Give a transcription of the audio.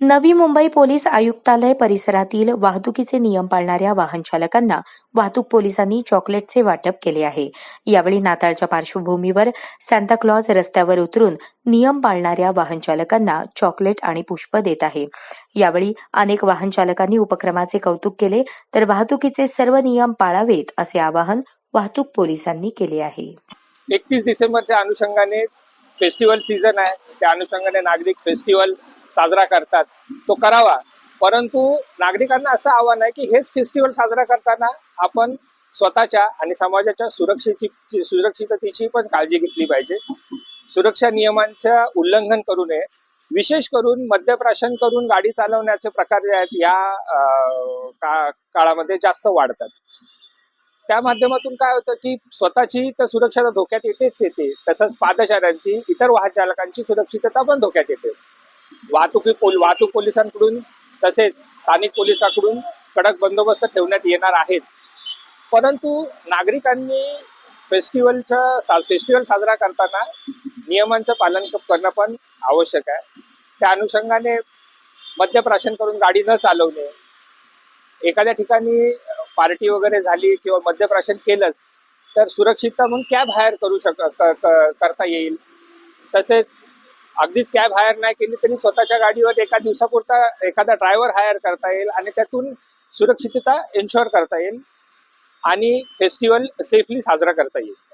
Navi Mumbai police आयुक्तालय परिसरातील वाहतुकीचे नियम पाळणाऱ्या वाहन चालकांना वाहतूक पोलिसांनी चॉकलेटचे वाटप केले आहे. यावेळी नाताळच्या पार्श्वभूमीवर सँताक्लॉज रस्त्यावर उतरून नियम पाळणाऱ्या वाहन चालकांना चॉकलेट आणि पुष्प देत आहे. यावेळी अनेक वाहन चालकांनी उपक्रमाचे कौतुक केले तर वाहतुकीचे सर्व नियम पाळावेत असे आवाहन वाहतूक पोलिसांनी केले आहे. एकतीस डिसेंबरच्या अनुषंगाने फेस्टिवल सीझन आहे. त्या अनुषंगाने नागरिक फेस्टिवल साजरा करतात तो करावा. परंतु नागरिकांना असं आव्हान आहे की हेच फेस्टिवल साजरा करताना आपण स्वतःच्या आणि समाजाच्या सुरक्षेची सुरक्षिततेची पण काळजी घेतली पाहिजे. सुरक्षा नियमांचं उल्लंघन करू नये. विशेष करून मद्यप्राशन करून गाडी चालवण्याचे प्रकार जे आहेत या का काळामध्ये जास्त वाढतात. त्या माध्यमातून काय होतं की स्वतःची तर सुरक्षा धोक्यात येतेच येते. तसंच पादचाऱ्यांची इतर वाहन चालकांची सुरक्षितता पण धोक्यात येते. वाहतुकी पोल वाहतूक पोलिसांकडून तसेच स्थानिक पोलिसांकडून कडक बंदोबस्त ठेवण्यात येणार आहेच परंतु नागरिकांनी फेस्टिवलचा सा फेस्टिवल साजरा करताना नियमांचं पालन करणं पण आवश्यक आहे. त्या अनुषंगाने मद्यप्राशन करून गाडी न चालवणे एखाद्या ठिकाणी पार्टी वगैरे झाली किंवा मद्यप्राशन केलंच तर सुरक्षितता म्हणून कॅब हायर करू शक करता येईल. तसेच अगदीच कॅब हायर नाही केली तरी स्वतःच्या गाडीवर एका दिवसापुरता एखादा ड्रायव्हर हायर करता येईल आणि त्यातून सुरक्षितता एन्शुअर करता येईल आणि फेस्टिवल सेफली साजरा करता येईल.